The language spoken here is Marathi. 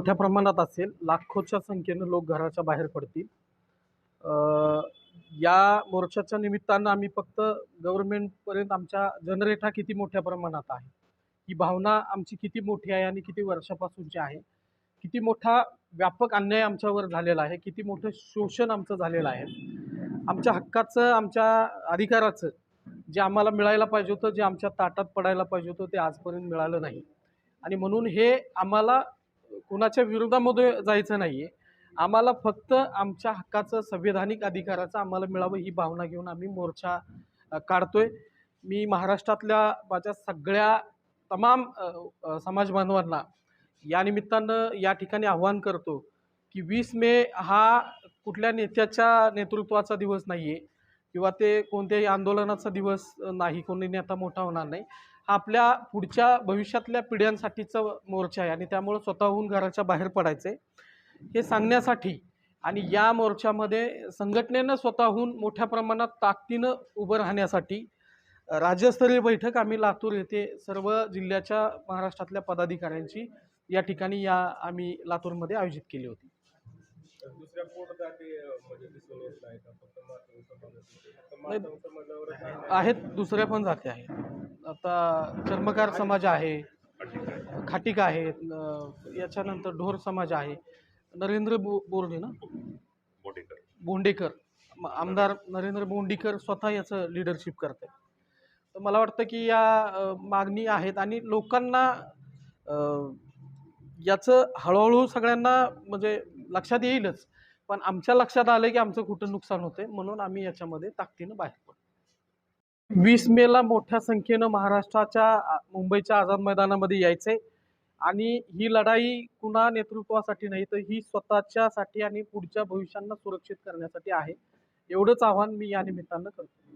मोठ्या प्रमाणात असेल. लाखोच्या संख्येनं लोक घराच्या बाहेर पडतील. या मोर्चाच्या निमित्तानं आम्ही फक्त गव्हर्नमेंटपर्यंत आमच्या जनरेटा किती मोठ्या प्रमाणात आहे ही भावना आमची किती मोठी आहे आणि किती वर्षापासूनची आहे किती मोठा व्यापक अन्याय आमच्यावर झालेला आहे किती मोठं शोषण आमचं झालेलं आहे. आमच्या हक्काचं आमच्या अधिकाराचं जे आम्हाला मिळायला पाहिजे होतं जे आमच्या ताटात पडायला पाहिजे होतं ते आजपर्यंत मिळालं नाही. आणि म्हणून हे आम्हाला कुणाच्या विरोधामध्ये जायचं नाही आहे आम्हाला फक्त आमच्या हक्काचं संवैधानिक अधिकाराचं आम्हाला मिळावं ही भावना घेऊन आम्ही मोर्चा काढतोय. मी महाराष्ट्रातल्या माझ्या सगळ्या तमाम अ, समाज बांधवांना या निमित्तानं या ठिकाणी आव्हान करतो की वीस मे हा कुठल्या नेत्याच्या नेतृत्वाचा दिवस नाही आहे किंवा ते कोणत्याही आंदोलनाचा दिवस नाही कोणी नेता मोठा होणार नाही. आपल्या पुढच्या भविष्यातल्या पिढ्यांसाठीचा मोर्चा आहे आणि त्यामुळं स्वतःहून घराच्या बाहेर पडायचं हे सांगण्यासाठी आणि या मोर्चामध्ये संघटनेनं स्वतःहून मोठ्या प्रमाणात ताकदीनं उभं राहण्यासाठी राज्यस्तरीय बैठक आम्ही लातूर येथे सर्व जिल्ह्याच्या महाराष्ट्रातल्या पदाधिकाऱ्यांची या ठिकाणी या आम्ही लातूरमध्ये आयोजित केली होती. म्हणजे. आहेत दुसऱ्या पण जाती आहेत. आता चर्मकार समाज आहे खाटिक आहेत याच्यानंतर ढोर समाज आहे. नरेंद्र बो बोर्डे ना? बोंडेकर. आमदार नरेंद्र बोंडीकर स्वतः याचं लिडरशिप करत आहेत तर मला वाटतं की या मागणी आहेत आणि लोकांना याचं हळूहळू सगळ्यांना म्हणजे लक्षात येईलच. पण आमच्या लक्षात आलं की आमचं कुठं नुकसान होतंय म्हणून आम्ही याच्यामध्ये ताकदीनं बाहेर पडतो वीस मेला मोठ्या संख्येनं महाराष्ट्राच्या मुंबईच्या आझाद मैदानामध्ये यायचंय. आणि ही लढाई कुणा नेतृत्वासाठी नाही तर ही स्वतःच्यासाठी आणि पुढच्या भविष्यांना सुरक्षित करण्यासाठी आहे. एवढंच आव्हान मी या निमित्तानं करतो.